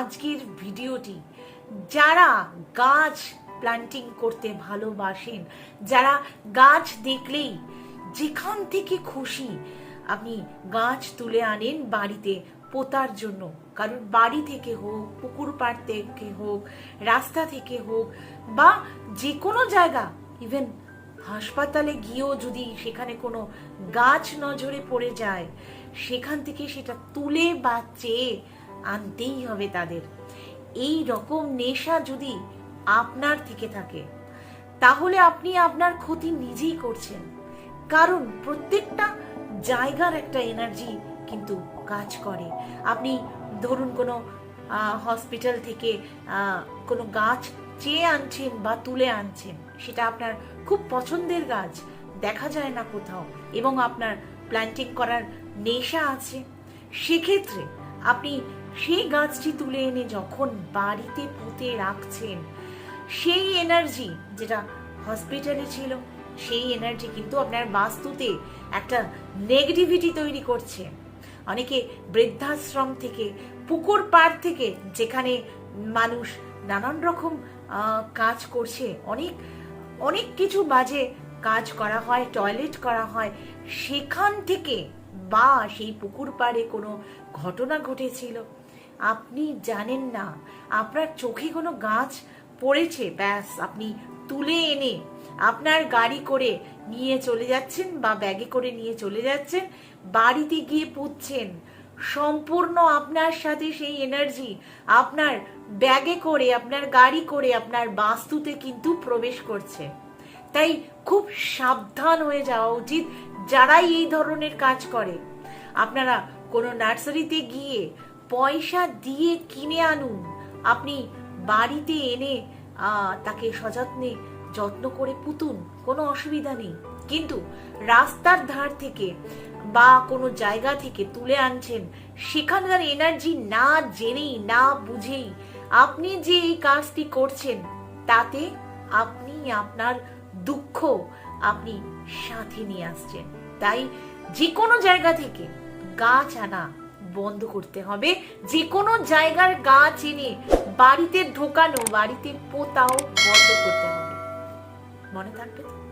আজকের ভিডিওটি যারা গাছ প্ল্যান্টিং করতে ভালোবাসেন, যারা গাছ দেখলেই যেখান থেকে খুশি আপনি গাছ তুলে আনেন বাড়িতে পোতার জন্য। কারণ বাড়ি থেকে হোক, পুকুর পাড় থেকে হোক, রাস্তা থেকে হোক বা যে কোনো জায়গা ইভেন হাসপাতালে গিয়েও যদি সেখানে কোনো গাছ নজরে পড়ে যায়, সেখান থেকে সেটা তুলে বা চেয়ে আনতেই হবে তাদের। এই রকম নেশা যদি আপনার থেকে থাকে, তাহলে আপনি আপনার ক্ষতি নিজেই করছেন। কারণ প্রত্যেকটা জায়গার একটা এনার্জি কিন্তু কাজ করে। আপনি ধরুন কোনো হসপিটাল থেকে কোনো গাছ চেয়ে আনছেন বা তুলে আনছেন, সেটা আপনার খুব পছন্দের গাছ, দেখা যায় না কোথাও, এবং আপনার প্ল্যান্টিং করার নেশা আছে। সেক্ষেত্রে আপনি সেই গাছটি তুলে এনে যখন বাড়িতে পুঁতে রাখছেন, সেই এনার্জি যেটা হসপিটালে ছিল, সেই এনার্জি কিন্তু আপনার বাস্তুতে একটা নেগেটিভিটি তৈরি করছে। অনেকে বৃদ্ধাশ্রম থেকে, পুকুর পাড় থেকে যেখানে মানুষ নানান রকম কাজ করছে, অনেক অনেক কিছু বাজে কাজ করা হয় টয়লেট করা হয়, সেখান থেকে বা সেই পুকুর পাড়ে কোনো ঘটনা ঘটেছিল? আপনি জানেন না। আপনার চোখে কোনো গাছ পড়েছে, ব্যাস, আপনি তুলে এনে আপনার গাড়ি করে নিয়ে চলে যাচ্ছেন বা ব্যাগে করে নিয়ে চলে যাচ্ছেন, বাড়িতে গিয়ে পুঁতছেন। সম্পূর্ণ আপনার সাথে সেই এনার্জি আপনার ব্যাগে করে, আপনার গাড়ি করে, আপনার বাস্তুতে কিন্তু প্রবেশ করছে। তাই খুব সাবধান হয়ে যাওয়া উচিত যারাই এই ধরনের কাজ করে। আপনারা কোনো নার্সারিতে গিয়ে পয়সা দিয়ে কিনে আনুন। আপনি বাড়িতে এনে তাকে সযত্নে যত্ন করে পুতুন, কোনো অসুবিধা নেই। কিন্তু রাস্তার ধার থেকে বা কোনো জায়গা থেকে তুলে আনছেন, সেখানকার এনার্জি না জেনেই, না বুঝেই আপনি যে এই কাজটি করছেন, তাতে আপনি আপনার দুঃখ আপনি সাথে নিয়ে আসছেন। তাই যে কোনো জায়গা থেকে গাছ আনা বন্ধ করতে হবে। যে কোনো জায়গার গা এনে বাড়িতে ঢোকানো, বাড়িতে পোতাও বন্ধ করতে হবে। মনে থাকবে তো?